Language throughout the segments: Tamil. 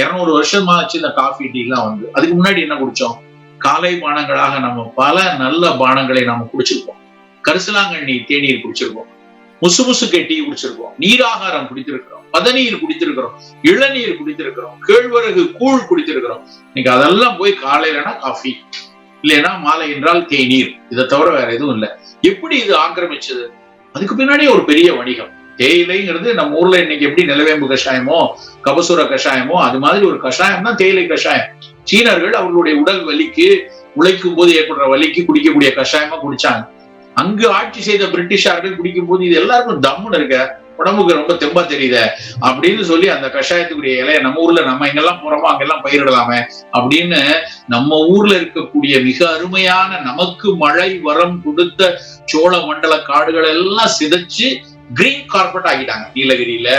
இருநூறு வருஷமா ஆச்சு இந்த காஃபி டீ எல்லாம் வந்து. அதுக்கு முன்னாடி என்ன குடிச்சோம்? காலை பானங்களாக நம்ம பல நல்ல பானங்களை நாம குடிச்சிருக்கோம் கரிசலாங்கண்ணி தேநீர் குடிச்சிருக்கோம் முசு முசுக்கை டீ குடிச்சிருக்கோம் நீராகாரம் குடித்திருக்கிறோம். பதநீர் குடித்திருக்கிறோம். இளநீர் குடித்திருக்கிறோம். கேழ்வரகு கூழ் குடித்திருக்கிறோம். இன்னைக்கு அதெல்லாம் போய் காலையிலனா காஃபி இல்லைன்னா மாலை என்றால் தேநீர். இதை தவிர வேற எதுவும் இல்லை. எப்படி இது ஆக்கிரமிச்சது? அதுக்கு பின்னாடி ஒரு பெரிய வணிகம். தேயிலைங்கிறது நம்ம ஊர்ல இன்னைக்கு எப்படி நிலவேம்பு கஷாயமோ கபசுர கஷாயமோ அது மாதிரி ஒரு கஷாயம் தான் தேயிலை கஷாயம். சீனர்கள் அவர்களுடைய உடல் வலிக்கு உழைக்கும் போது ஏற்படுற வலிக்கு குடிக்கக்கூடிய கஷாயமா குடிச்சாங்க. அங்கு ஆட்சி செய்த பிரிட்டிஷார்கள் குடிக்கும் போது இது எல்லாருக்கும் தம்முன்னு இருக்க உடம்புக்கு ரொம்ப தெம்பா தெரியுத அப்படின்னு சொல்லி அந்த கஷாயத்துக்குரிய இலைய நம்ம ஊர்ல நம்ம எங்கெல்லாம் போறோமோ அங்கெல்லாம் பயிரிடலாமே அப்படின்னு நம்ம ஊர்ல இருக்கக்கூடிய மிக அருமையான நமக்கு மழை வரம் கொடுத்த சோழ மண்டல காடுகள் எல்லாம் சிதைச்சு கிரீன் கார்பெட் ஆகிட்டாங்க நீலகிரியில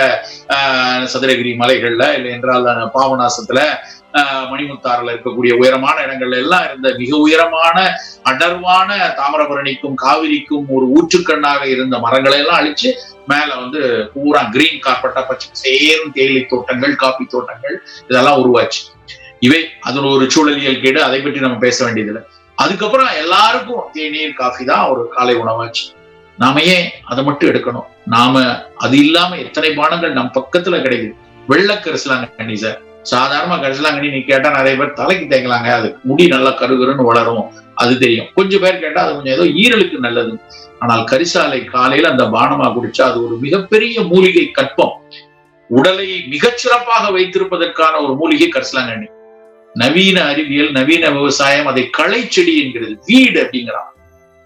ஆஹ் சதுரகிரி மலைகள்ல இல்லை என்றால் பாவநாசத்துல ஆஹ் மணிமுத்தாறுல இருக்கக்கூடிய உயரமான இடங்கள்ல எல்லாம் இருந்த மிக உயரமான அடர்வான தாமிரபரணிக்கும் காவிரிக்கும் ஒரு ஊற்றுக்கண்ணாக இருந்த மரங்களை எல்லாம் அழிச்சு மேல வந்து பூரா கிரீன் கார்பெட்டா பச்சை சேரும் தேயிலை தோட்டங்கள் காபி தோட்டங்கள் இதெல்லாம் உருவாச்சு. இவை அது ஒரு சூழலியல் கேடு அதை பற்றி நம்ம பேச வேண்டியதில்லை. அதுக்கப்புறம் எல்லாருக்கும் தேநீர் காஃபி தான் ஒரு காலை உணவாச்சு. நாம ஏன் அதை மட்டும் எடுக்கணும். நாம அது இல்லாம எத்தனை பானங்கள் நம் பக்கத்துல கிடைக்குது. வெள்ளை கரிசலாங்கண்ணி சார். சாதாரணமா கரிசலாங்கண்ணி நீ கேட்டா நிறைய பேர் தலைக்கு தேங்கலாங்க அது முடி நல்லா கருகருன்னு வளரும். அது தெரியும். கொஞ்சம் பேர் கேட்டா அது கொஞ்சம் ஏதோ ஈரலுக்கு நல்லது. ஆனால் கரிசாலை காலையில அந்த பானமா குடிச்சா அது ஒரு மிகப்பெரிய மூலிகை கற்பம். உடலை மிகச்சிறப்பாக வைத்திருப்பதற்கான ஒரு மூலிகை கரிசலாங்கண்ணி. நவீன அறிவியல் நவீன விவசாயம் அதை களை செடி என்கிறது. வீடு அப்படிங்கிறான்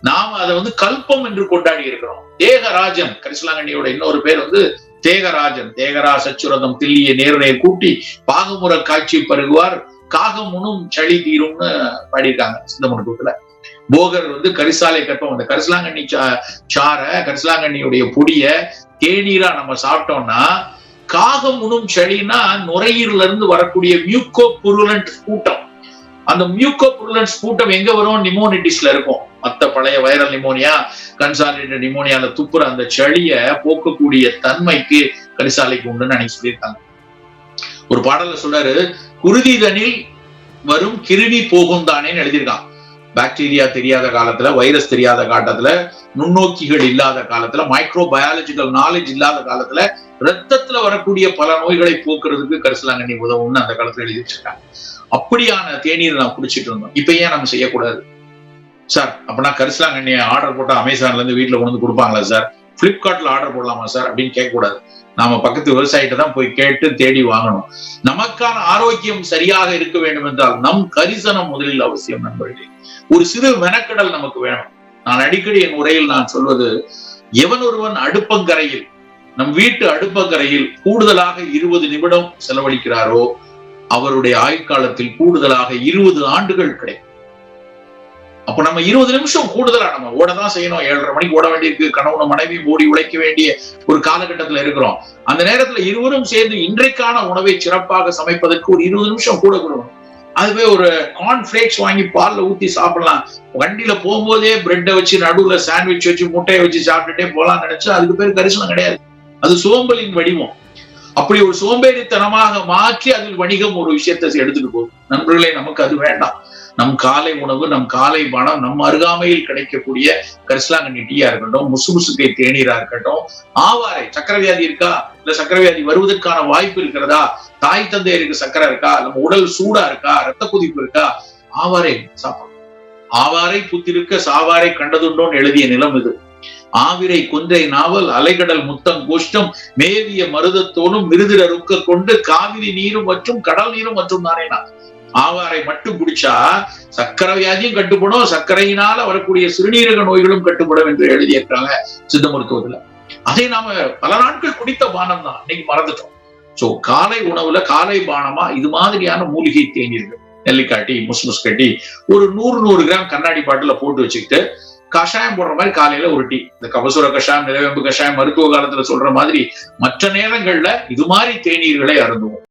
நாம அதை வந்து கல்பம் என்று கொண்டாடி இருக்கிறோம். தேகராஜன் கரிசலாங்கண்ணியோட இன்னொரு பேர் வந்து தேகராஜன். தேகரா சச்சுரதம் தில்லிய நேரனை கூட்டி பாகமுற காட்சி பருகுவார். காகமுனும் சளி தீரும்னு பாடியிருக்காங்க கூட்டுல. போகர் வந்து கரிசாலை கற்பம். அந்த கரிசலாங்கண்ணி சார கரிசலாங்கண்ணியுடைய பொடிய தேநீரா நம்ம சாப்பிட்டோம்னா காகம் உணும் சளினா நுரையீரல இருந்து வரக்கூடிய மியூக்கோ புருலன்ட் கூட்டம். அந்த மியூக்கோ புருலன்ஸ் கூட்டம் எங்க வரும்? நிமோனிட்டிஸ்ல இருக்கும். மத்த பழைய வைரல் நிமோனியா கன்சாலிடேட் நிமோனியால துப்புற அந்த சளிய போக்கக்கூடிய தன்மைக்கு கரிசாலைக்கு உண்டுன்னு அன்னைக்கு சொல்லியிருக்காங்க. ஒரு பாடல சொல்றாரு குருதிதனில் வரும் கிருமி போகும் தானேன்னு எழுதியிருக்கான். பாக்டீரியா தெரியாத காலத்துல வைரஸ் தெரியாத காலத்துல நுண்ணோக்கிகள் இல்லாத காலத்துல மைக்ரோ பயாலஜிக்கல் நாலேஜ் இல்லாத காலத்துல ரத்தத்துல வரக்கூடிய பல நோய்களை போக்குறதுக்கு கரிசலாங்கண்ணி உதவும்னு அந்த காலத்துல எழுதி வச்சிருக்காங்க அப்படியான தேநீர் நான் குடிச்சிட்டு இருந்தோம். இப்ப ஏன் நம்ம செய்யக்கூடாது? சார் அப்படின்னா கரிசலாங்கண்ணியை ஆர்டர் போட்டா அமேசான்ல இருந்து வீட்டுல கொண்டு வந்து கொடுப்பாங்களா சார் பிளிப்கார்ட்ல ஆர்டர் போடலாமா சார் அப்படின்னு கேட்கக்கூடாது. நாம பக்கத்து விவசாயிட்ட தான் போய் கேட்டு தேடி வாங்கணும். நமக்கான ஆரோக்கியம் சரியாக இருக்க வேண்டும் என்றால் நம் கரிசனம் முதலில் அவசியம் நண்பர்களே. ஒரு சிறு மெனக்கடல் நமக்கு வேணும். நான் அடிக்கடி என் உரையில் நான் சொல்வது எவன் ஒருவன் அடுப்பங்கரையில் நம் வீட்டு அடுப்பங்கரையில் கூடுதலாக இருபது நிமிடம் செலவழிக்கிறாரோ அவருடைய ஆயுட்காலத்தில் கூடுதலாக இருபது ஆண்டுகள் கிடைக்கும். அப்ப நம்ம இருபது நிமிஷம் கூடுதலா நம்ம ஓடதான் செய்யணும். ஏழரை மணிக்கு ஓட வேண்டியிருக்கு. கணவன மனைவி ஓடி உழைக்க வேண்டிய ஒரு காலகட்டத்துல இருக்கிறோம். அந்த நேரத்துல இருவரும் சேர்ந்து இன்றைக்கான உணவை சிறப்பாக சமைப்பதற்கு ஒரு இருபது நிமிஷம் கூட கொடுக்கணும். அதுவே ஒரு கார்ன் ஃபிளேக்ஸ் வாங்கி பால்ல ஊத்தி சாப்பிடலாம். வண்டியில போகும்போதே பிரெட்டை வச்சு நடுவுல சாண்ட்விச் வச்சு முட்டையை வச்சு சாப்பிட்டுட்டே போலாம்னு நினைச்சா அதுக்கு பேர் கரிசனம் கிடையாது. அது சோம்பலின் வடிவம். அப்படி ஒரு சோம்பேறித்தனமாக மாற்றி அதில் வணிகம் ஒரு விஷயத்தை எடுத்துட்டு போகுது நண்பர்களே நமக்கு அது வேண்டாம். நம் காலை உணவு நம் காலை பணம் நம் அருகாமையில் கிடைக்கக்கூடிய கரிசலாங்கண்ணி டீயா இருக்கட்டும் முசுமுசுக்கை தேநீரா இருக்கட்டும் ஆவாரை சக்கரவியாதி இருக்கா? இல்ல சக்கரவியாதி வருவதற்கான வாய்ப்பு இருக்கிறதா? தாய் தந்தையருக்கு சக்கரை இருக்கா? நம்ம உடல் சூடா இருக்கா? ரத்த குதிப்பு இருக்கா? ஆவாரை சாப்பிடணும். ஆவாரை புத்திருக்க சாவாரை கண்டதுண்டோன்னு எழுதிய நிலம் இது. ஆவிரை குன்றை நாவல் அலைகடல் முத்தம் கோஷ்டம் மேவிய மருதத்தோடும் மிருதிர ருக்க கொண்டு காவிரி நீரும் மற்றும் கடல் நீரும் மற்றும் தானே ஆவாரை மட்டும் குடிச்சா சக்கரை வியாதியும் கட்டுப்படும். சர்க்கரையினால வரக்கூடிய சிறுநீரக நோய்களும் கட்டுப்படும் என்று எழுதியிருக்காங்க சித்த மருத்துவத்துல. அதை நாம பல நாட்கள் குடித்த பானம் தான். இன்னைக்கு மறந்துட்டோம். சோ காலை உணவுல காலை பானமா இது மாதிரியான மூலிகை தேநீர்கள். நெல்லிக்காட்டி முஸ்முஸ் கட்டி ஒரு நூறு நூறு கிராம் கண்ணாடி பாட்டில போட்டு வச்சுக்கிட்டு கஷாயம் போடுற மாதிரி காலையில ஒரு டீ இந்த கபசுர கஷாயம் நிலவேம்பு கஷாயம் மருத்துவ காலத்துல சொல்ற மாதிரி மற்ற நேரங்கள்ல இது மாதிரி தேநீர்களை அருந்துவோம்.